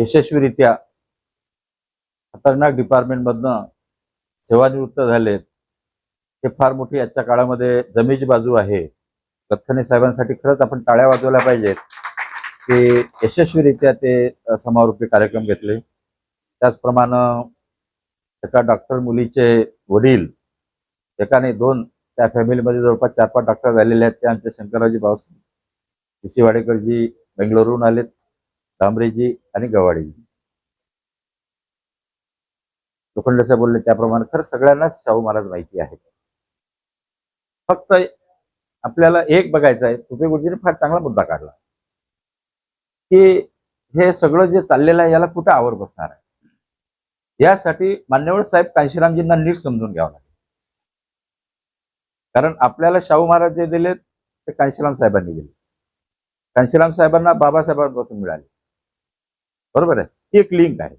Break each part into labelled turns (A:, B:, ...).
A: यशस्वीरित्या खतरनाक डिपार्टमेंटमधनं सेवानिवृत्त झालेत हे फार मोठी आजच्या काळामध्ये जमेची बाजू आहे. गतखने साहेबांसाठी खरंच आपण टाळ्या वाजवल्या पाहिजेत की यशस्वीरित्या ते समारोपी कार्यक्रम घेतले. त्याचप्रमाणे एका डॉक्टर मुलीचे वडील एकाने दोन त्या फॅमिलीमध्ये जवळपास चार पाच डॉक्टर झालेले आहेत. ते आमचे शंकररावजी भाऊ पी सी. वाडेकरजी बेंगलोरहून आलेत. डांबरेजी आणि गवाडेजी. लोखंडे साहेब बोलले त्याप्रमाणे खरं सगळ्यांनाच शाहू महाराज माहिती आहे फक्त आपल्याला एक बघायचं आहे तुपे गुरुजीने फार चांगला मुद्दा काढला. की हे सगळं जे चाललेलं आहे याला कुठं आवर बसणार आहे? यासाठी मान्यवर साहेब कांशीरामजींना नीट समजून घ्यावं लागेल. कारण आपल्याला शाहू महाराज जे दिलेत ते कांशीराम साहेबांनी दिले. कांशीराम साहेबांना बाबासाहेबांपासून मिळाले. बरोबर आहे? ही एक लिंक आहे.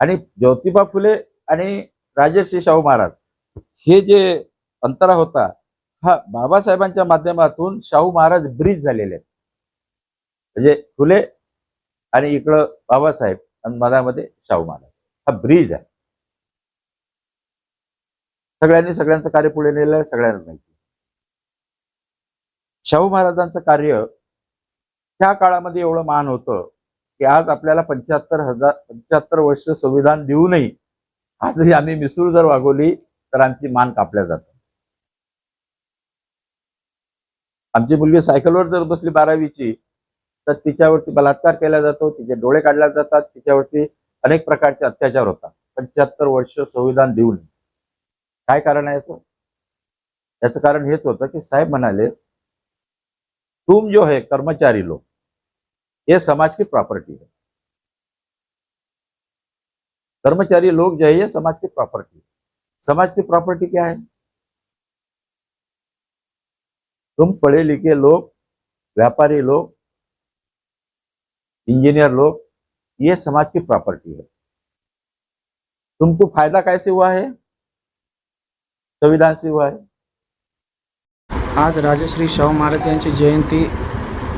A: आणि ज्योतिबा फुले आणि राजर्षी शाहू महाराज हे जे अंतरा होता हा बाबासाहेबांच्या माध्यमातून शाहू महाराज ब्रिज झालेले आहेत. म्हणजे फुले आणि इकडं बाबासाहेब आणि मधामध्ये शाहू महाराज. हा ब्रिज आहे. सगळ्यांनी सगळ्यांचं कार्य पुढे नेलं आहे सगळ्यांना माहिती शाहू महाराजांचं कार्य त्या काळामध्ये एवढं मान होतं की आज आपल्याला पंच्याहत्तर हजार पंच्याहत्तर वर्ष संविधान देऊनही आजही आम्ही मिसूळ जर वागवली तर आमची मान कापल्या जाते आमची मुलगी सायकलवर जर बसली बारावीची तर तिच्यावरती बलात्कार केला जातो तिचे डोळे काढले जातात तिच्यावरती अनेक प्रकारचे अत्याचार होतात. पंच्याहत्तर वर्ष संविधान देऊन काय कारण आहे याचं? याचं कारण हेच होतं की साहेब म्हणाले तुम जो है कर्मचारी लोक ये समाज की प्रॉपर्टी है। कर्मचारी लोग जो है ये समाज की प्रॉपर्टी समाज की प्रॉपर्टी क्या है? तुम पढ़े लिखे लोग, व्यापारी लोग इंजीनियर लोग ये समाज की प्रॉपर्टी है। तुमको फ़ायदा कैसे हुआ है? संविधान से हुआ है।
B: आज राजश्री शाहू महाराज जयंती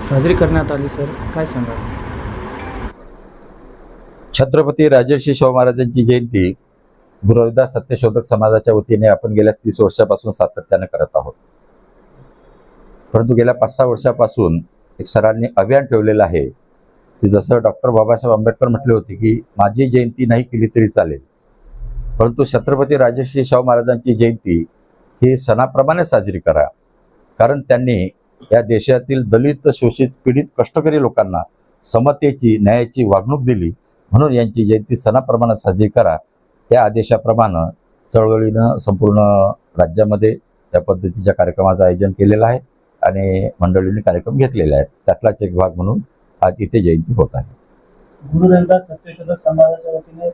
B: साजरी करण्यात आली सर. काय सांगाल?
A: छत्रपती राजर्षी शाहू महाराजांची जयंती गुरु सत्यशोधक समाजाच्या वतीने आपण गेल्या तीस वर्षापासून सातत्यानं करत आहोत. परंतु गेल्या पाच सहा वर्षापासून एक सरांनी अभियान ठेवलेलं आहे की जसं डॉक्टर बाबासाहेब आंबेडकर म्हटले होते की माझी जयंती नाही केली तरी चालेल. परंतु छत्रपती राजर्षी शाहू महाराजांची जयंती ही सणाप्रमाणे साजरी करा. कारण त्यांनी या देशातील दलित शोषित पीडित कष्टकरी लोकांना समतेची न्यायाची वागणूक दिली. म्हणून यांची जयंती सणाप्रमाणे साजरी करा. त्या आदेशाप्रमाणे चळवळीनं संपूर्ण राज्यामध्ये या पद्धतीच्या कार्यक्रमाचं आयोजन केलेलं आहे आणि मंडळींनी कार्यक्रम घेतलेले आहेत. त्यातलाच एक भाग म्हणून आज इथे जयंती होत आहे.
C: गुरु रविदास सत्यशोधक समाजाच्या वतीने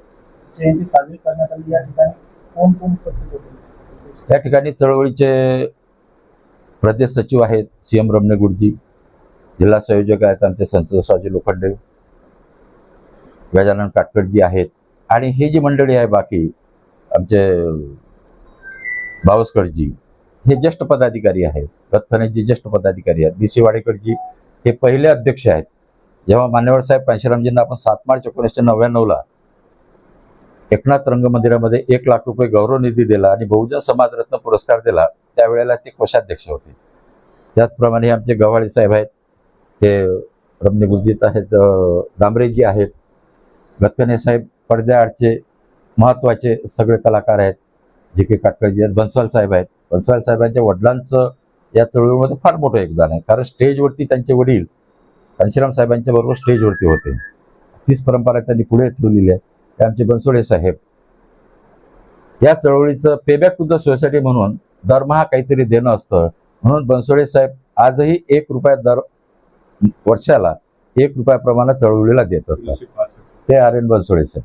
C: जयंती साजरी करण्यात आली. या ठिकाणी कोण कोण उपस्थित होते?
A: या ठिकाणी चळवळीचे प्रदेश सचिव आहेत सी एम रमणे जिल्हा संयोजक आहेत आमचे संतोषरावजी लोखंडे. गजानन काटकरजी आहेत. आणि ही जी मंडळी आहे बाकी आमचे बावस्करजी हे ज्येष्ठ पदाधिकारी आहेत. रत्फनेजी ज्येष्ठ पदाधिकारी आहेत. बी सी वाडेकरजी हे पहिले अध्यक्ष आहेत. जेव्हा मान्यवर साहेब कांशीरामजींना आपण सात मार्च एकोणीसशे नव्याण्णवला एकनाथ रंगमंदिरामध्ये एक लाख रुपये गौरव निधी दिला आणि बहुजन समाजरत्न पुरस्कार दिला त्यावेळेला ते कोषाध्यक्ष होते. त्याचप्रमाणे आमचे गव्हाळे साहेब आहेत हे रमणी गुरुजीत आहेत डांबरेजी आहेत गतकने साहेब पडद्याआडचे महत्त्वाचे सगळे कलाकार आहेत जे के काटकरजी आहेत बन्सवाल साहेब आहेत. बन्सवाल साहेबांच्या वडिलांचं या चळवळीमध्ये फार मोठं योगदान आहे कारण स्टेजवरती त्यांचे वडील घनश्याम साहेबांच्या बरोबर स्टेजवरती होते. तीच परंपरा त्यांनी पुढे ठेवलेली आहे. आमचे बनसोडे साहेब. या चळवळीचं पेबॅक टू द सोसायटी म्हणून दरमहा काहीतरी देणं असतं. म्हणून बनसोडे साहेब आजही एक रुपया दर वर्षाला एक रुपयाप्रमाणे चळवळीला देत असतात. ते आर एन बनसोडे साहेब.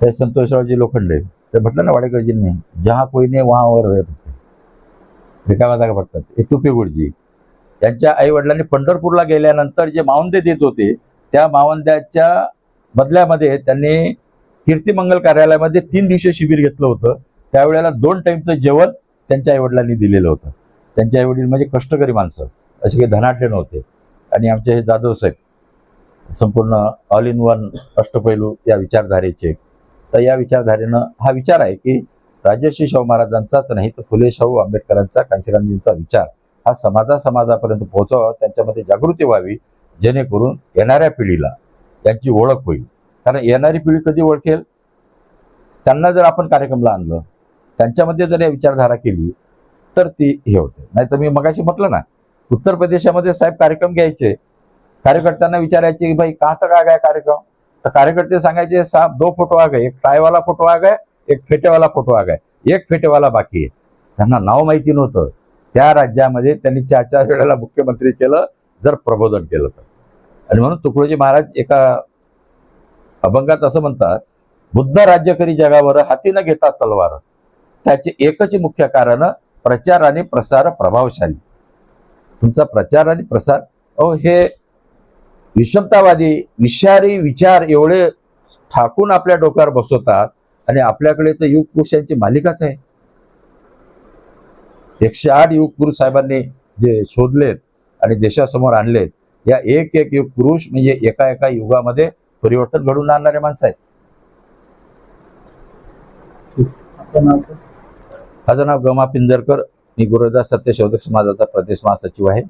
A: ते संतोषरावजी लोखंडे. ते म्हटलं ना वाडेकरजींनी जहा कोई ने वहाँ वर होत होते जागा भरतात हे तुपे गुरुजी. यांच्या आई वडिलांनी पंढरपूरला गेल्यानंतर जे मावंदे देत होते त्या मावंद्याच्या बदल्यामध्ये त्यांनी कीर्तिमंगल कार्यालयामध्ये तीन दिवशी शिबिर घेतलं होतं. त्यावेळेला दोन टाईमचं जेवण त्यांच्या आईवडिलांनी दिलेलं होतं. त्यांचे आईवडील म्हणजे कष्टकरी माणसं असे काही धनाढ्य नव्हते. आणि आमचे हे जाधव साहेब संपूर्ण ऑल इन वन अष्टपैलू या विचारधारेचे. तर या विचारधारेनं हा विचार आहे की राजर्षी शाहू महाराजांचाच नाही तर फुले शाहू आंबेडकरांचा कांशीरामजींचा विचार हा समाजा समाजापर्यंत पोहोचावा त्यांच्यामध्ये जागृती व्हावी जेणेकरून येणाऱ्या पिढीला त्यांची ओळख होईल. कारण येणारी पिढी कधी ओळखेल? त्यांना जर आपण कार्यक्रमला आणलं त्यांच्यामध्ये जर या विचारधारा केली तर ती हे होते. नाही तर मी मगाशी म्हटलं ना उत्तर प्रदेशामध्ये साहेब कार्यक्रम घ्यायचे. कार्यकर्त्यांना विचारायचे की भाई कहाँ तक आ गया कार्यक्रम? तर कार्यकर्ते सांगायचे साहेब दो फोटो आ गए एक टायवाला फोटो आ गए एक फेटेवाला फोटो आ गए एक फेटेवाला बाकी आहे. त्यांना नाव माहिती नव्हतं. त्या राज्यामध्ये त्यांनी चार चार वेळेला मुख्यमंत्री केलं जर प्रबोधन केलं तर. आणि म्हणून तुकडोजी महाराज एका अभंगात असं म्हणतात बुद्ध राज्य करी जगावर हाती न घेता तलवार. त्याचे एकच मुख्य कारण प्रचार आणि प्रसार प्रभावशाली. तुमचा प्रचार आणि प्रसार अहो हे विषमतावादी विषारी विचार एवढे ठाकून आपल्या डोक्यावर बसवतात आणि आपल्याकडे तर युग पुरुषांची मालिकाच आहे. एकशे आठ युग पुरुष साहेबांनी जे शोधलेत आणि देशासमोर आणलेत या एक एक युग पुरुष म्हणजे एका एका युगामध्ये परिवर्तन घडवून आणणारे माणसं आहेत. माझं नाव गमा पिंजरकर. मी गुरुदास सत्यशोधक समाजाचा प्रदेश महासचिव आहे.